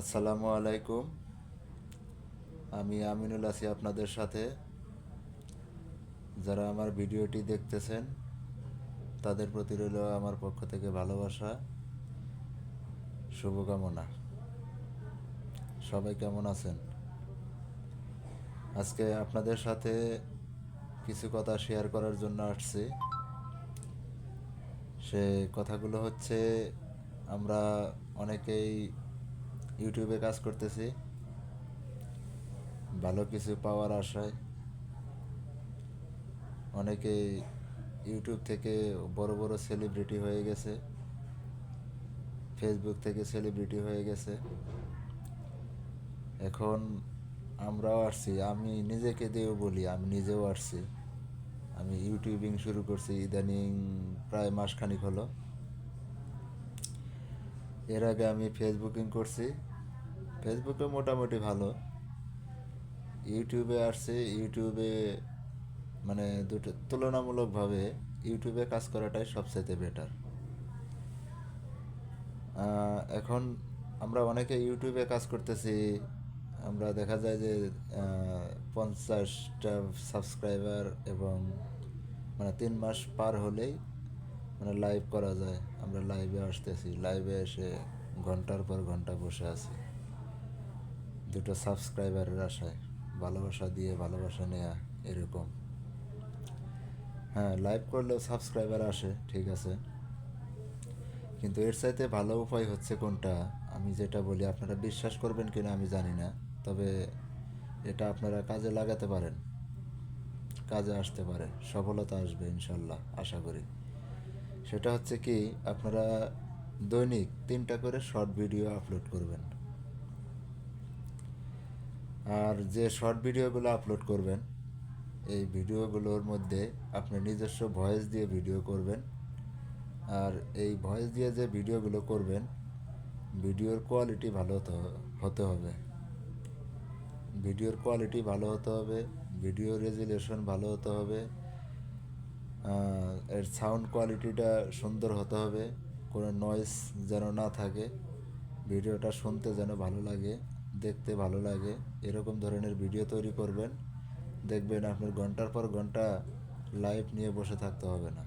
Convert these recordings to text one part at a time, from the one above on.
আসসালামু আলাইকুম। আমি আমিনুল আছি আপনাদের সাথে। যারা আমার ভিডিওটি দেখতেছেন, তাদের প্রতি রইল আমার পক্ষ থেকে ভালোবাসা, শুভকামনা। সবাই কেমন আছেন? আজকে আপনাদের সাথে কিছু কথা শেয়ার করার জন্য আসছি। সে কথাগুলো হচ্ছে, আমরা অনেকেই ইউটিউবে কাজ করতেছি। ভালো কিছু পাওয়ার আশায়। অনেকেই ইউটিউব থেকে বড় বড় সেলিব্রিটি হয়ে গেছে। ফেসবুক থেকে সেলিব্রিটি হয়ে গেছে। এখন আমরাও আসছি। আমি নিজেকে দিয়েও বলি, আমি নিজেও আসছি। আমি ইউটিউবিং শুরু করছি, ইদানিং প্রায় মাসখানিক হলো। এর আগে আমি ফেসবুকিং করছি। ফেসবুকে মোটামুটি ভালো। ইউটিউবে আসছে ইউটিউবে মানে দুটো তুলনামূলকভাবে ইউটিউবে কাজ করাটাই সবচাইতে বেটার এখন আমরা অনেকে ইউটিউবে কাজ করতেছি, আমরা দেখা যায় যে পঞ্চাশটা সাবস্ক্রাইবার এবং মানে তিন মাস পার হলেই মানে লাইভ করা যায়। আমরা লাইভে আসতেছি লাইভে এসে ঘণ্টার পর ঘণ্টা বসে আছি। দুটো সাবস্ক্রাইবারের আশায়। ভালোবাসা দিয়ে ভালোবাসা নেয়া এরকম। হ্যাঁ লাইভ করলেও সাবস্ক্রাইবার আসে, ঠিক আছে। কিন্তু এর চাইতে ভালো উপায় হচ্ছে কোনটা? আমি যেটা বলি, আপনারা বিশ্বাস করবেন কিনা আমি জানি না। তবে এটা আপনারা কাজে লাগাতে পারেন। কাজে আসতে পারে সফলতা আসবে, ইনশাল্লাহ, আশা করি। সেটা হচ্ছে কি, আপনারা দৈনিক তিনটা করে শর্ট ভিডিও আপলোড করবেন। আর যে শর্ট ভিডিওগুলো আপলোড করবেন, এই ভিডিওগুলোর মধ্যে আপনি নিজস্ব ভয়েস দিয়ে ভিডিও করবেন। আর এই ভয়েস দিয়ে যে ভিডিওগুলো করবেন ভিডিওর কোয়ালিটি ভালো হতে হবে। ভিডিওর কোয়ালিটি ভালো হতে হবে ভিডিও রেজুলেশন ভালো হতে হবে এর সাউন্ড কোয়ালিটিটা সুন্দর হতে হবে, কোনো নয়েস যেন না থাকে ভিডিওটা শুনতে যেন ভালো লাগে। দেখতে ভালো লাগে, এরকম ধরনের ভিডিও তৈরি করবেন। দেখবেন আপনার ঘণ্টার পর ঘণ্টা লাইভ নিয়ে বসে থাকতে হবে না।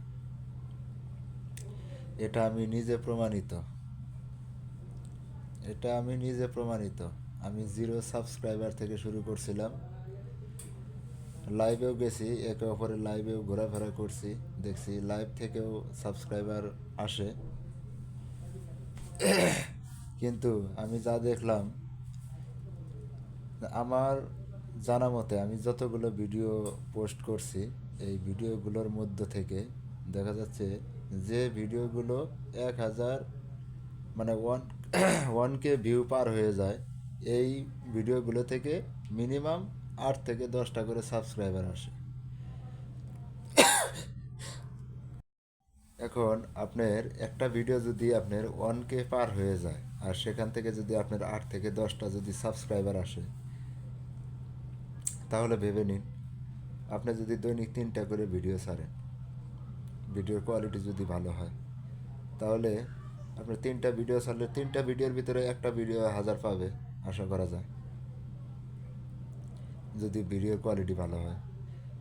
এটা আমি নিজে প্রমাণিত। এটা আমি নিজে প্রমাণিত। আমি জিরো সাবস্ক্রাইবার থেকে শুরু করছিলাম। লাইভেও গেছি, একে অপরের লাইভেও ঘোরাফেরা করছি। দেখছি লাইভ থেকেও সাবস্ক্রাইবার আসে। কিন্তু আমি যা দেখলাম আমার জানা মতে আমি যতগুলো ভিডিও পোস্ট করছি, এই ভিডিওগুলোর মধ্য থেকে দেখা যাচ্ছে যে ভিডিওগুলো এক হাজার মানে ওয়ান ওয়ান কে ভিউ পার হয়ে যায়, এই ভিডিওগুলো থেকে মিনিমাম আট থেকে দশটা করে সাবস্ক্রাইবার আসে। এখন আপনার একটা ভিডিও যদি আপনার ওয়ান কে পার হয়ে যায়, আর সেখান থেকে যদি আপনার আট থেকে দশটা যদি সাবস্ক্রাইবার আসে তাহলে ভেবে নিন, আপনি যদি দৈনিক তিনটা করে ভিডিও ছাড়েন ভিডিওর কোয়ালিটি যদি ভালো হয়, তাহলে আপনি তিনটা ভিডিও ছাড়লে তিনটা ভিডিওর ভিতরে একটা ভিডিও হাজার পাবে, আশা করা যায়। যদি ভিডিওর কোয়ালিটি ভালো হয়,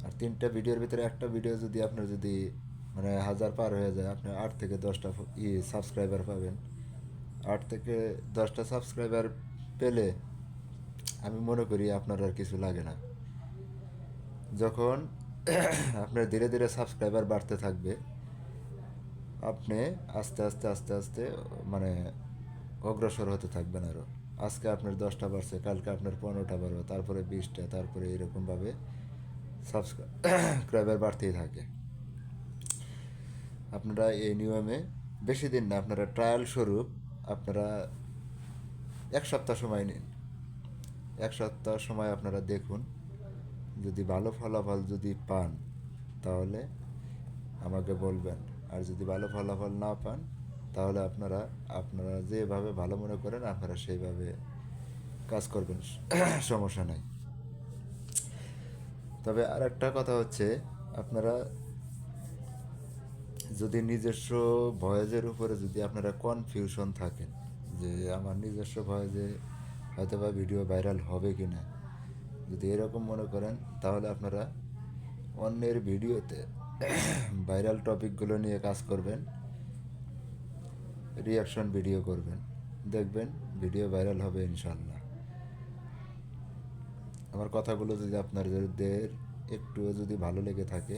আর তিনটা ভিডিওর ভিতরে একটা ভিডিও যদি আপনার যদি মানে হাজার পার হয়ে যায়, আপনি আট থেকে দশটা ই সাবস্ক্রাইবার পাবেন। আট থেকে দশটা সাবস্ক্রাইবার পেলে আমি মনে করি আপনার আর কিছু লাগে না। যখন আপনার ধীরে ধীরে সাবস্ক্রাইবার বাড়তে থাকবে, আপনি আস্তে আস্তে আস্তে আস্তে মানে অগ্রসর হতে থাকবেন আরও আজকে আপনার দশটা বাড়ছে, কালকে আপনার পনেরোটা বাড়বে, তারপরে বিশটা, তারপরে এরকমভাবে সাবস্ক্রাইবার বাড়তেই থাকে। আপনারা এই নিয়মে বেশি দিন না, আপনারা ট্রায়াল স্বরূপ আপনারা এক সপ্তাহ সময় নিন। এক সপ্তাহ সময় আপনারা দেখুন যদি ভালো ফলাফল যদি পান, তাহলে আমাকে বলবেন। আর যদি ভালো ফলাফল না পান, তাহলে আপনারা আপনারা যেভাবে ভালো মনে করেন, আপনারা সেইভাবে কাজ করবেন, সমস্যা নাই। তবে আর একটা কথা হচ্ছে, আপনারা যদি নিজস্ব ভয়েজের উপরে যদি আপনারা কনফিউশন থাকেন, যে আমার নিজস্ব ভয়েজে হয়তো বা ভিডিও ভাইরাল হবে কি না যদি এরকম মনে করেন, তাহলে আপনারা অন্যের ভিডিওতে ভাইরাল টপিকগুলো নিয়ে কাজ করবেন রিয়াকশন ভিডিও করবেন। দেখবেন ভিডিও ভাইরাল হবে ইনশাল্লাহ আমার কথাগুলো যদি আপনাদের একটুও যদি ভালো লেগে থাকে,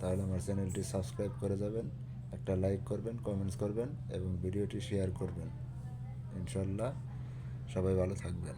তাহলে আমার চ্যানেলটি সাবস্ক্রাইব করে যাবেন, একটা লাইক করবেন কমেন্টস করবেন এবং ভিডিওটি শেয়ার করবেন। ইনশাল্লাহ সবাই ভালো থাকবেন।